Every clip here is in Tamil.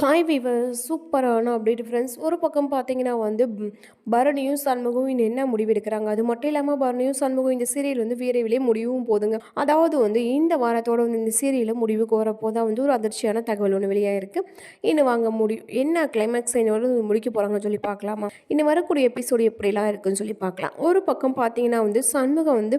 ஹாய் வீவர் சூப்பரான அப்டேட் ஃப்ரெண்ட்ஸ் ஒரு பக்கம் பார்த்தீங்கன்னா வந்து பரணியும் சண்முகம் இன்னும் என்ன முடிவெடுக்கிறாங்க? அது மட்டும் இல்லாமல் பரணியும் சண்முகம் இந்த சீரியல் வந்து விரைவிலே முடிவும் போதுங்க. அதாவது வந்து இந்த வாரத்தோட வந்து இந்த சீரியலில் முடிவுக்கு வரப்போ தான் வந்து ஒரு அதிர்ச்சியான தகவல் ஒன்று வெளியாகிருக்கு இன்னும் வாங்க முடியும் என்ன கிளைமேக்ஸ் இன்னொரு முடிக்க போகிறாங்கன்னு சொல்லி பார்க்கலாமா இன்னும் வரக்கூடிய எபிசோடு எப்படிலாம் இருக்குன்னு சொல்லி பார்க்கலாம் ஒரு பக்கம் பார்த்தீங்கன்னா வந்து சண்முகம் வந்து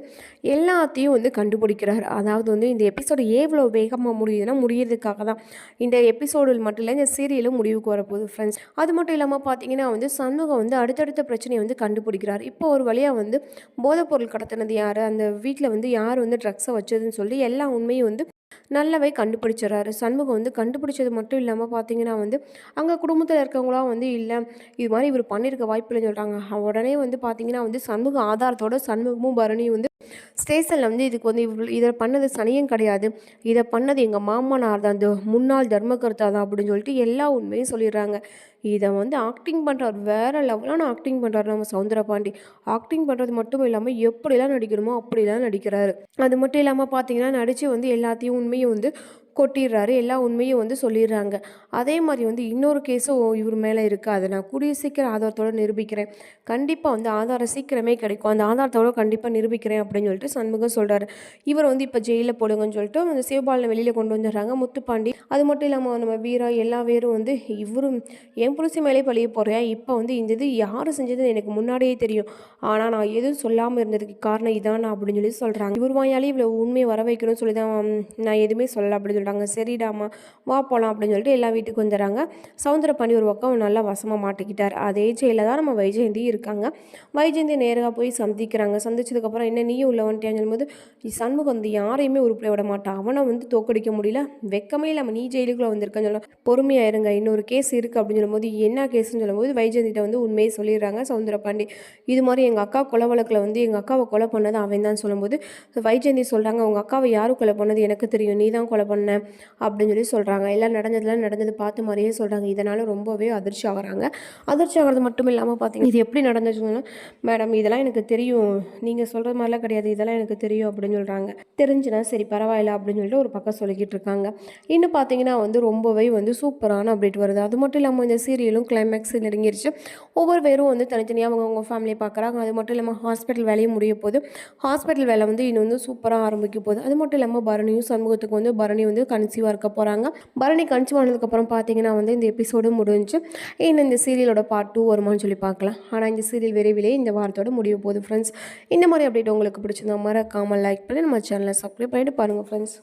எல்லாத்தையும் வந்து கண்டுபிடிக்கிறார். அதாவது வந்து இந்த எபிசோடு எவ்வளோ வேகமாக முடியுதுன்னா முடியறதுக்காக தான். இந்த எபிசோடில் மட்டும் இல்லை இந்த சீரியலும் முடிவுக்கு வரப்போகுது ஃப்ரெண்ட்ஸ் அது மட்டும் இல்லாமல் பார்த்தீங்கன்னா வந்து சண்முகம் வந்து அடுத்தடுத்த பிரச்சனையை வந்து கண்டுபிடிக்கிறார். இப்போ ஒரு வழியாக வந்து போதைப்பொருள் கடத்தினது யார்? அந்த வீட்டில் வந்து யார் வந்து ட்ரக்ஸை வச்சதுன்னு சொல்லி எல்லா உண்மையும் வந்து நல்லாவே கண்டுபிடிச்சிடறாரு. சண்முகம் வந்து கண்டுபிடிச்சது மட்டும் இல்லாமல் பார்த்தீங்கன்னா வந்து அங்கே குடும்பத்தில் இருக்கவங்களாம் வந்து இல்லை இது மாதிரி இவர் பண்ணியிருக்க வாய்ப்பு இல்லைன்னு சொல்கிறாங்க உடனே வந்து பார்த்தீங்கன்னா வந்து சண்முக ஆதாரத்தோட சண்முகமும் பரணியும் வந்து ஸ்டேஷனில் வந்து இதுக்கு வந்து இவ்வளோ இதை பண்ணது சனியும் கிடையாது. இதை பண்ணது எங்கள் மாமனார் தான். இந்த முன்னாள் தர்மகர்த்தா தான் அப்படின்னு சொல்லிட்டு எல்லா உண்மையும் சொல்லிடுறாங்க. இதை வந்து ஆக்டிங் பண்ணுறாரு வேறு லெவலான ஆக்டிங் பண்ணுறாரு நம்ம சவுந்தரபாண்டி. ஆக்டிங் பண்ணுறது மட்டும் இல்லாமல் எப்படிலாம் நடிக்கணுமோ அப்படிலாம் நடிக்கிறாரு. அது மட்டும் இல்லாமல் பார்த்தீங்கன்னா நடித்து வந்து எல்லாத்தையும் உண்மையும் வந்து கொட்டிடுறாரு. எல்லா உண்மையும் வந்து சொல்லிடுறாங்க. அதே மாதிரி வந்து இன்னொரு கேஸும் இவர் மேலே இருக்குது அதை நான் கூடிய சீக்கிரம் ஆதாரத்தோடு நிரூபிக்கிறேன். கண்டிப்பாக வந்து ஆதாரம் சீக்கிரமே கிடைக்கும். அந்த ஆதாரத்தோட கண்டிப்பாக நிரூபிக்கிறேன் அப்படின்னு சொல்லிட்டு சண்முகம் சொல்கிறாரு இவர் வந்து இப்போ ஜெயிலில் போடுங்கன்னு சொல்லிட்டு அந்த சிவபாலனை வெளியில் கொண்டு வந்துடுறாங்க. முத்துப்பாண்டி. அது மட்டும் இல்லாமல் நம்ம வீரா எல்லா பேரும் வந்து இவரும் என் புருஷ மேலே பழிய போகிறேன் இப்போ வந்து இந்த இது யார் செஞ்சதுன்னு எனக்கு முன்னாடியே தெரியும். ஆனால் நான் எதுவும் சொல்லாமல் இருந்ததுக்கு காரணம் இதான் அப்படின்னு சொல்லி சொல்கிறாங்க இவர் வாயாலே இவ்வளோ உண்மையை வர வைக்கணும்னு சொல்லி தான் நான் எதுவுமே சொல்லலை அப்படின்னு சொல்கிறாங்க சரிடாமா வா போகலாம் அப்படின்னு சொல்லிட்டு எல்லா வீட்டுக்கு வந்துடுறாங்க. சவுந்தரபாண்டி ஒரு பக்கம் நல்லா வசமாக மாட்டிக்கிட்டார். அதே ஜெயிலில் தான் நம்ம வைஜெயந்தி இருக்காங்க. வைஜெயந்தி நேராக போய் சந்திக்கிறாங்க. சந்திச்சதுக்கப்புறம் என்ன நீயும் உள்ள வந்துட்டியான்னு சொல்லும்போது "நீ சண்முகம் வந்து யாரையுமே உருப்பிட விட மாட்டான் அவனை வந்து தோக்கடிக்க முடியல. வெக்கமே இல்லாமல் நீ ஜெயிலுக்குள்ளே வந்திருக்கேன்னு சொல்ல பொறுமையாக இருங்க. இன்னொரு கேஸ் இருக்குது அப்படின்னு சொல்லும்போது என்ன கேஸ்ன்னு சொல்லும்போது வைஜெயந்திட்ட வந்து உண்மையை சொல்லிடுறாங்க சவுந்தரபாண்டி இது மாதிரி எங்கள் அக்கா கொலை வழக்கில் வந்து எங்கள் அக்காவை கொலை பண்ணது அவன் தான் சொல்லும்போது வைஜெயந்தி சொல்கிறாங்க உங்கள் அக்காவை யாரும் கொலை பண்ணது? எனக்கு தெரியும். நீ தான் கொலை பண்ண அப்படின்னு சொல்லி சொல்கிறாங்க எல்லாம் நடந்ததுலாம் நடந்தது பார்த்து மாதிரியே சொல்கிறாங்க இதனால் ரொம்பவே அதிர்ச்சி ஆகுறாங்க. அதிர்ச்சி ஆகிறது மட்டும் இல்லாமல் பார்த்தீங்கன்னா இது எப்படி நடந்துச்சுன்னா மேடம் இதெல்லாம் எனக்கு தெரியும். நீங்கள் சொல்கிற மாதிரிலாம் கிடையாது. இதெல்லாம் எனக்கு தெரியும் அப்படின்னு சொல்கிறாங்க தெரிஞ்சுனா சரி பரவாயில்ல அப்படின்னு சொல்லிட்டு ஒரு பக்கம் சொல்லிக்கிட்டு இருக்காங்க. இன்னும் பார்த்தீங்கன்னா வந்து ரொம்பவே வந்து சூப்பரான அப்டேட் வருது. அது மட்டும் இல்லாமல் இந்த சீரியலும் கிளைமேக்ஸ் நெருங்கிருச்சு. ஒவ்வொரு பேரும் வந்து தனித்தனியாக அவங்க அவங்க ஃபேமிலியை பார்க்குறாங்க அது மட்டும் இல்லாமல் ஹாஸ்பிட்டல் வேலையும் முடிய போது ஹாஸ்பிட்டல் வேலை வந்து இன்னும் வந்து சூப்பராக ஆரம்பிக்க போகுது. அது மட்டும் இல்லாமல் பரணியும் சண்முகத்துக்கு வந்து பரணி வந்து கன்சீவாக இருக்க போகிறாங்க பரணி கன்சீவ் ஆனதுக்கப்புறம் பார்த்தீங்கன்னா வந்து இந்த எபிசோடு முடிஞ்சு இன்னும் இந்த சீரியலோட பார்ட் டூ வருமான்னு சொல்லி பார்க்கலாம் ஆனால் இந்த சீரியல் விரைவிலே இந்த வாரத்தோட முடிய போகுது ஃப்ரெண்ட்ஸ் இந்த மாதிரி அப்டேட் உங்களுக்கு பிடிச்சிருந்தா மறக்காமல் லைக் பண்ணி நம்ம சேனலை சப்ஸ்கிரைப் பண்ணிட்டு பாருங்கள் ஃப்ரெண்ட்ஸ்